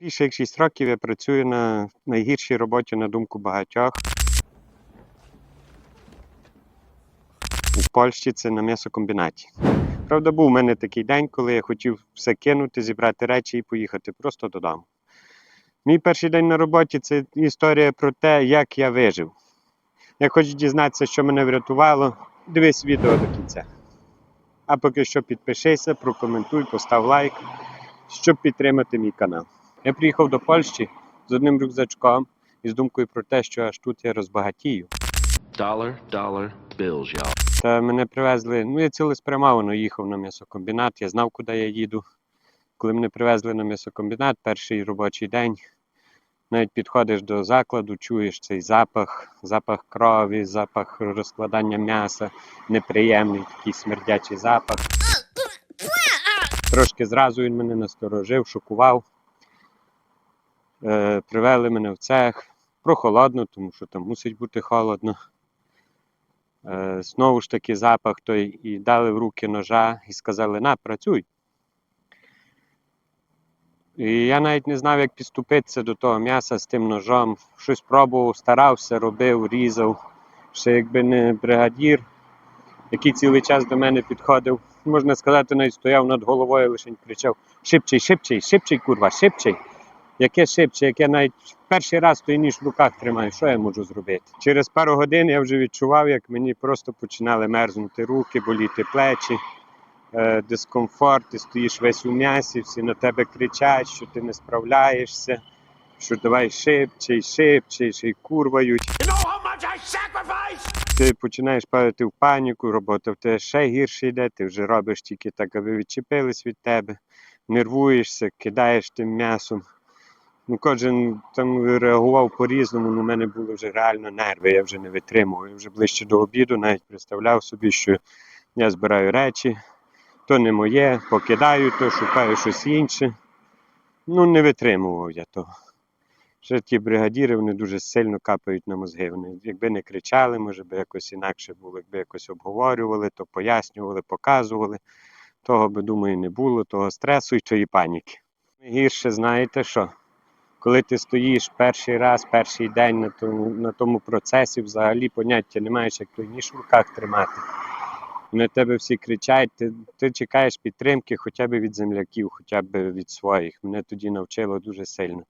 Більше як 6 років я працюю на найгіршій роботі, на думку багатьох. У Польщі це на м'ясокомбінаті. Правда, був у мене такий день, коли я хотів все кинути, зібрати речі і поїхати просто додому. Мій перший день на роботі це історія про те, як я вижив. Як хочеш дізнатися, що мене врятувало, дивись відео до кінця. А поки що підпишися, прокоментуй, постав лайк, щоб підтримати мій канал. Я приїхав до Польщі з одним рюкзачком і з думкою про те, що аж тут я розбагатію. Dollar, dollar bills, y'all. Та мене привезли. Ну, я цілеспрямовано їхав на м'ясокомбінат, я знав, куди я їду. Коли мене привезли на м'ясокомбінат, перший робочий день, навіть підходиш до закладу, чуєш цей запах, запах крові, запах розкладання м'яса, неприємний такий смердячий запах. Трошки зразу він мене насторожив, шокував. Е, привели мене в цех. Прохолодно, тому що там мусить бути холодно. Е, знову ж таки запах той, і дали в руки ножа і сказали, на, працюй. І я навіть не знав, як підступитися до того м'яса з тим ножом. Щось пробував, старався, робив, різав. Ще якби не бригадір, який цілий час до мене підходив, можна сказати, навіть стояв над головою, лише кричав: Шипчий, шипчий, шипчий, курва, шипчий. Яке шипче, яке навіть перший раз той ніж в руках тримаю, що я можу зробити? Через пару годин я вже відчував, як мені просто починали мерзнути руки, боліти плечі, е, дискомфорт, ти стоїш весь у м'ясі, всі на тебе кричать, що ти не справляєшся, що давай шипче, шипче, ще й курвають. Ти починаєш падати в паніку, робота в тебе ще гірше йде, ти вже робиш тільки так, аби відчепились від тебе, нервуєшся, кидаєш тим м'ясом. Ну, кожен там реагував по-різному, ну, у мене були вже реально нерви, я вже не витримував. Я вже ближче до обіду навіть представляв собі, що я збираю речі, то не моє, покидаю, то шукаю щось інше. Ну, не витримував я того. Ще ті бригадіри вони дуже сильно капають на мозги. Вони, якби не кричали, може би якось інакше було, якби якось обговорювали, то пояснювали, показували. Того би, думаю, не було, того стресу і тої паніки. Гірше, знаєте що? Коли ти стоїш перший раз, перший день на тому, на тому процесі, взагалі поняття не маєш, як той в руках тримати. На тебе всі кричать, ти, ти чекаєш підтримки хоча б від земляків, хоча б від своїх. Мене тоді навчило дуже сильно.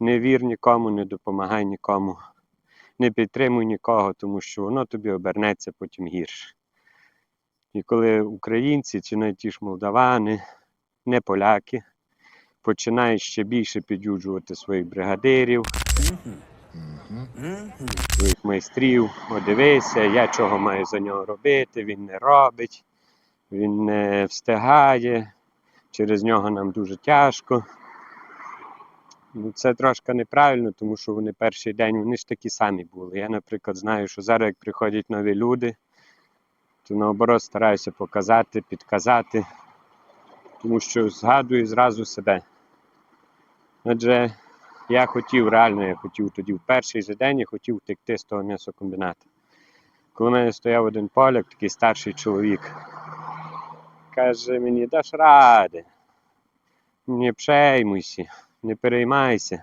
Не вір нікому, не допомагай нікому, не підтримуй нікого, тому що воно тобі обернеться потім гірше. І коли українці чи навіть ті ж молдавани, не поляки, починають ще більше підюджувати своїх бригадирів, своїх майстрів. О, дивися, я чого маю за нього робити, він не робить, він не встигає, через нього нам дуже тяжко. Ну, це трошки неправильно, тому що вони перший день вони ж такі самі були. Я, наприклад, знаю, що зараз, як приходять нові люди, то наоборот стараюся показати, підказати, тому що згадую зразу себе. Адже я хотів, реально, я хотів тоді в перший же день я хотів втекти з того м'ясокомбінату. Коли в мене стояв один поляк, такий старший чоловік, каже мені, даш ради, не пшеймуйся, не переймайся.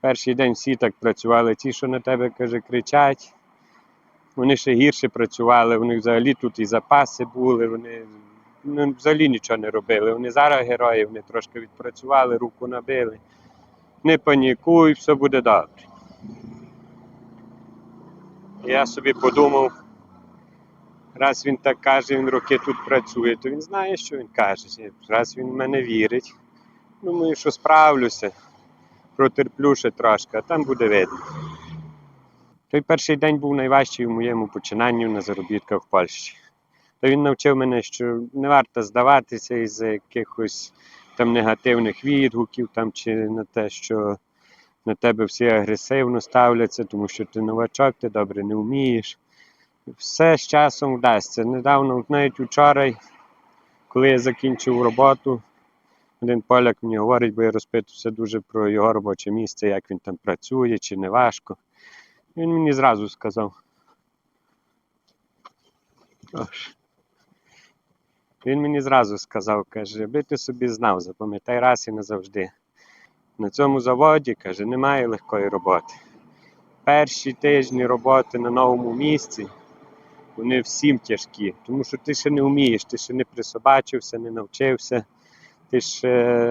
Перший день всі так працювали, ті, що на тебе каже, кричать. Вони ще гірше працювали, у них взагалі тут і запаси були, вони ну, взагалі нічого не робили. Вони зараз герої, вони трошки відпрацювали, руку набили. Не панікуй, все буде добре. Я собі подумав, раз він так каже, він роки тут працює, то він знає, що він каже. Раз він в мене вірить, думаю, що справлюся, протерплю ще трошки, а там буде видно. Той перший день був найважчий у моєму починанні на заробітках в Польщі. Та він навчив мене, що не варто здаватися із якихось там негативних відгуків, там, чи на те, що на тебе всі агресивно ставляться, тому що ти новачок, ти добре не вмієш. Все з часом вдасться. Недавно, навіть вчора, коли я закінчив роботу, один поляк мені говорить, бо я розпитувався дуже про його робоче місце, як він там працює, чи не важко. Він мені зразу сказав. Ось. Він мені зразу сказав, каже, аби ти собі знав, запам'ятай раз і назавжди. На цьому заводі, каже, немає легкої роботи. Перші тижні роботи на новому місці, вони всім тяжкі, тому що ти ще не вмієш, ти ще не присобачився, не навчився, ти ще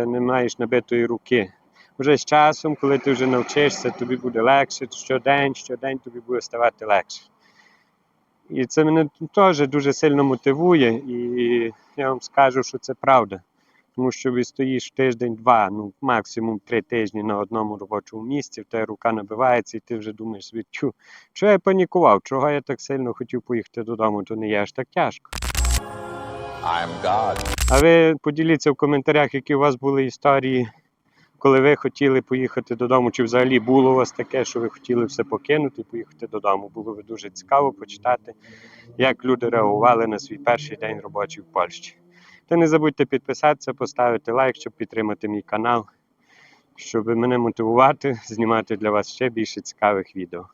не маєш набитої руки. Вже з часом, коли ти вже навчишся, тобі буде легше, щодень, щодень тобі буде ставати легше. І це мене теж дуже сильно мотивує, і я вам скажу, що це правда. Тому що ви стоїш тиждень-два, ну максимум три тижні на одному робочому місці, в тебе рука набивається, і ти вже думаєш собі, тю, чого я панікував, чого я так сильно хотів поїхати додому, то не є аж так тяжко. I'm God. А ви поділіться в коментарях, які у вас були історії, коли ви хотіли поїхати додому, чи взагалі було у вас таке, що ви хотіли все покинути і поїхати додому. Було би дуже цікаво почитати, як люди реагували на свій перший день робочий в Польщі. Та не забудьте підписатися, поставити лайк, щоб підтримати мій канал, щоб мене мотивувати, знімати для вас ще більше цікавих відео.